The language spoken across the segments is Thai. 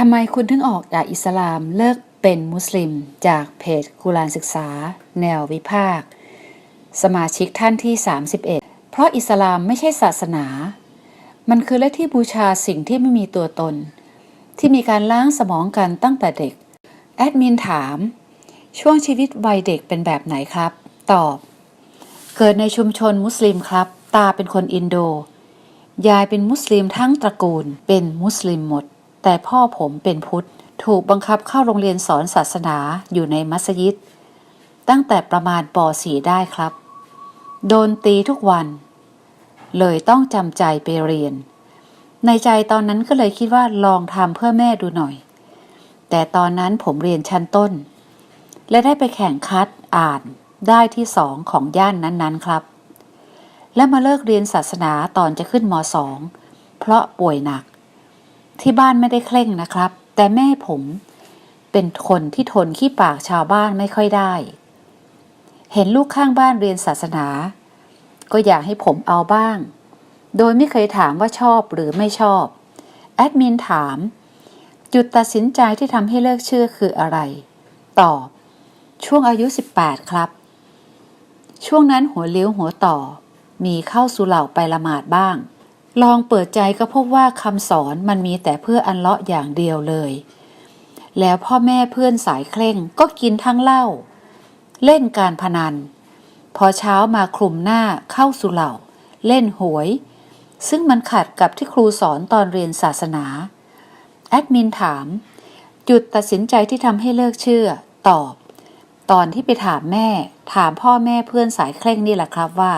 ทำไมคุณถึงออกจากอิสลามเลิกเป็นมุสลิม จากเพจกุรานศึกษา แนววิพากษ์สมาชิกท่านที่ 31 เพราะอิสลามไม่ใช่ศาสนา มันคือและที่บูชาสิ่งที่ไม่มีตัวตน ที่มีการล้างสมองกันตั้งแต่เด็ก แอดมินถาม ช่วงชีวิตวัยเด็กเป็นแบบไหนครับ ตอบ เกิดในชุมชนมุสลิมครับ ตาเป็นคนอินโด ยายเป็นมุสลิมทั้งตระกูล เป็นมุสลิมหมด แต่พ่อผมเป็นพุทธ ถูกบังคับเข้าโรงเรียนสอนศาสนาอยู่ในมัสยิด ตั้งแต่ประมาณป .4 ได้ครับ โดนตีทุกวัน เลยต้องจำใจไปเรียน ในใจตอนนั้นก็เลยคิดว่าลองทำเพื่อแม่ดูหน่อย แต่ตอนนั้นผมเรียนชั้นต้น และได้ไปแข่งคัดอ่านได้ที่สองของย่านนั้นๆครับ และมาเลิกเรียนศาสนาตอนจะขึ้นมสองเพราะป่วยหนัก ที่บ้านไม่ได้เคร่งนะครับ แต่แม่ผมเป็นคนที่ทนขี้ปากชาวบ้านไม่ค่อยได้ เห็นลูกข้างบ้านเรียนศาสนา ก็อยากให้ผมเอาบ้าง โดยไม่เคยถามว่าชอบหรือไม่ชอบ แอดมินถาม จุดตัดสินใจที่ทำให้เลิกเชื่อคืออะไร ตอบ ช่วงอายุ 18 ครับ ช่วงนั้นหัวเลี้ยวหัวต่อ มีเข้าสุเหร่าไปละหมาดบ้าง ลองเปิดใจก็พบว่าคำสอนมันมีแต่เพื่ออันเลาะอย่างเดียวเลย แล้วพ่อแม่เพื่อนสายเคร่งก็กินทั้งเหล้าเล่นการพนัน พอเช้ามาคลุมหน้าเข้าสุเหร่า เล่นหวย ซึ่งมันขัดกับที่ครูสอนตอนเรียนศาสนา แอดมินถาม จุดตัดสินใจที่ทำให้เลิกเชื่อ ตอบ ตอนที่ไปถามแม่ ถามพ่อแม่เพื่อนสายเคร่งนี่แหละครับว่า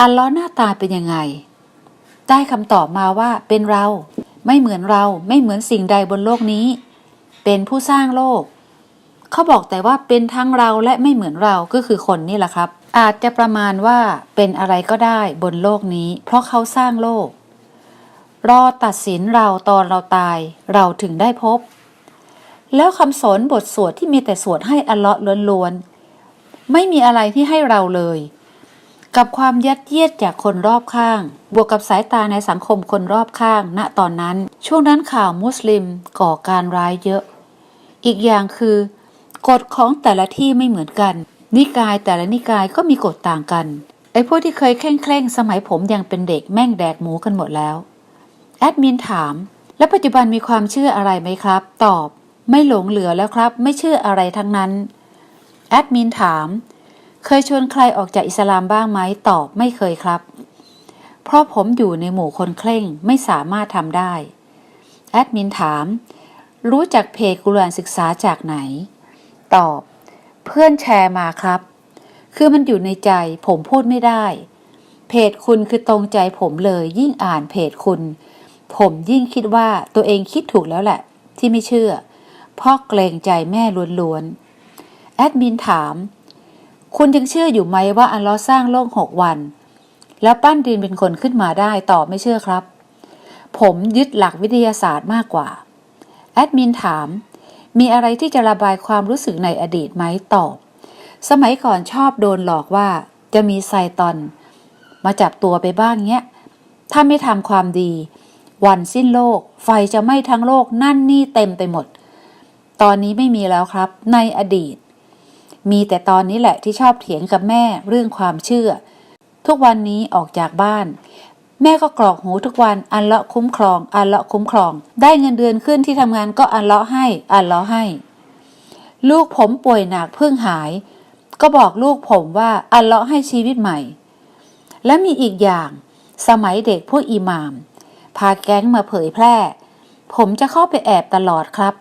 อัลเลอหน้าตาเป็นยังไง ได้คำตอบมาว่าเป็นเรา ไม่เหมือนเราไม่เหมือนสิ่งใดบนโลกนี้ เป็นผู้สร้างโลก เขาบอกแต่ว่าเป็นทั้งเราและไม่เหมือนเราก็คือคนนี่แหละครับ อาจจะประมาณว่าเป็นอะไรก็ได้บนโลกนี้ เพราะเขาสร้างโลก รอตัดสินเราตอนเราตาย เราถึงได้พบ แล้วคำสอนบทสวดที่มีแต่สวดให้อัลเลาะห์ล้วนๆไม่มีอะไรที่ให้เราเลย กับความยัดเยียดจากคนรอบข้าง บวกกับสายตาในสังคมคนรอบข้าง ณตอนนั้น ช่วงนั้นข่าวมุสลิมก่อการร้ายเยอะ อีกอย่างคือกฎของแต่ละที่ไม่เหมือนกัน นิกายแต่ละนิกายก็มีกฎต่างกันไอ้พวกที่เคยเคร่งเคร่งๆสมัยผมยังเป็นเด็กแม่งแดกหมูกันหมดแล้วแอดมินถาม แล้วปัจจุบันมีความเชื่ออะไรไหมครับ ตอบ ไม่หลงเหลือแล้วครับ ไม่เชื่ออะไรทั้งนั้นแอดมินถาม เคยชวนใครออกจากอิสลามบ้างไหมตอบไม่เคยครับ เพราะผมอยู่ในหมู่คนเคร่งไม่สามารถทำได้ แอดมินถาม รู้จักเพจกุรานศึกษาจากไหน ตอบ เพื่อนแชร์มาครับ คือมันอยู่ในใจผมพูดไม่ได้ เพจคุณคือตรงใจผมเลยยิ่งอ่านเพจคุณ ผมยิ่งคิดว่าตัวเองคิดถูกแล้วแหละ ที่ไม่เชื่อ เพราะเกรงใจแม่ล้วนๆแอดมินถาม คุณยังเชื่ออยู่ไหมว่าอัลลอฮ์สร้างโลกหกวัน แล้วปั้นดินเป็นคนขึ้นมาได้ตอบไม่เชื่อครับ ผมยึดหลักวิทยาศาสตร์มากกว่า แอดมินถาม มีอะไรที่จะระบายความรู้สึกในอดีตไหมตอบ สมัยก่อนชอบโดนหลอกว่าจะมีไซตอน มาจับตัวไปบ้างเงี้ย ถ้าไม่ทำความดี วันสิ้นโลก ไฟจะไหม้ทั้งโลกนั่นนี่เต็มไปหมด ตอนนี้ไม่มีแล้วครับ ในอดีต มีแต่ตอนนี้แหละที่ชอบเถียงกับแม่เรื่องความเชื่อ ทุกวันนี้ออกจากบ้าน แม่ก็กรอกหูทุกวันอันเลาะคุ้มครอง อันเลาะคุ้มครอง ได้เงินเดือนขึ้นที่ทำงานก็อันเลาะให้ อันเลาะให้ ลูกผมป่วยหนักเพิ่งหาย ก็บอกลูกผมว่าอันเลาะให้ชีวิตใหม่ และมีอีกอย่าง สมัยเด็กพวกอิหมาม พาแก๊งมาเผยแพร่ ผมจะเข้าไปแอบตลอดครับ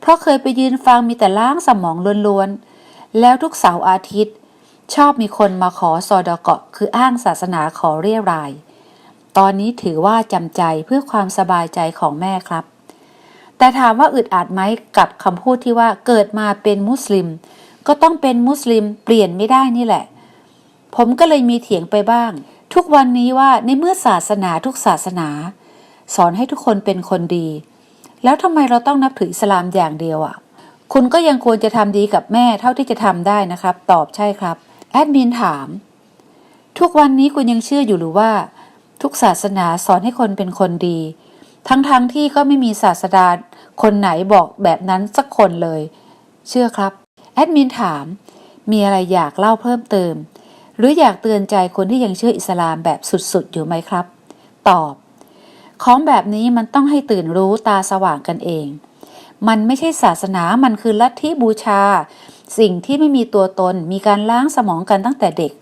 เพราะเคยไปยืนฟังมีแต่ล้างสมองล้วนๆ แล้วทุกเสาร์อาทิตย์ ชอบมีคนมาขอซอดเกาะคืออ้างศาสนาขอเรียราย ตอนนี้ถือว่าจำใจเพื่อความสบายใจของแม่ครับ แต่ถามว่าอึดอัดไหมกับคำพูดที่ว่าเกิดมาเป็นมุสลิม ก็ต้องเป็นมุสลิมเปลี่ยนไม่ได้นี่แหละ ผมก็เลยมีเถียงไปบ้าง ทุกวันนี้ว่าในเมื่อศาสนาทุกศาสนา สอนให้ทุกคนเป็นคนดี แล้วทำไมเราต้องนับถืออิสลามอย่างเดียวอะ่ะ คุณก็ยังควรจะทำดีกับแม่เท่าที่จะทำได้นะครับ ตอบใช่ครับ แอดมินถาม ทุกวันนี้คุณยังเชื่ออยู่หรือว่า ทุกศาสนาสอนให้คนเป็นคนดี ทั้งๆทที่ก็ไม่มีศาสดาคนไหนบอกแบบนั้นสักคนเลย เชื่อครับ แอดมินถาม มีอะไรอยากเล่าเพิ่มเติม หรืออยากเตือนใจคนที่ยังเชื่ออิสลามแบบสุดๆ อยู่ไหมครับ ตอบ ของแบบนี้มันต้องให้ตื่นรู้ตาสว่างกันเอง มันไม่ใช่ศาสนา มันคือลัทธิบูชา สิ่งที่ไม่มีตัวตน มีการล้างสมองกันตั้งแต่เด็ก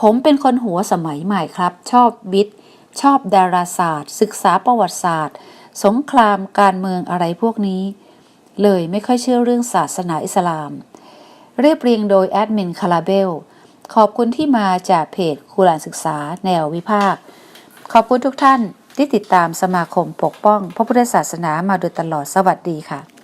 ผมเป็นคนหัวสมัยใหม่ครับ ชอบวิทย์ ชอบดาราศาสตร์ ศึกษาประวัติศาสตร์ สงคราม การเมืองอะไรพวกนี้ เลยไม่ค่อยเชื่อเรื่องศาสนาอิสลาม เรียบเรียงโดยแอดมินคาราเบล ขอบคุณที่มาจากเพจคุรานศึกษาแนววิพากษ์ขอบคุณทุกท่าน ที่ติดตามสมาคมปกป้องพระพุทธศาสนามาโดยตลอดสวัสดีค่ะ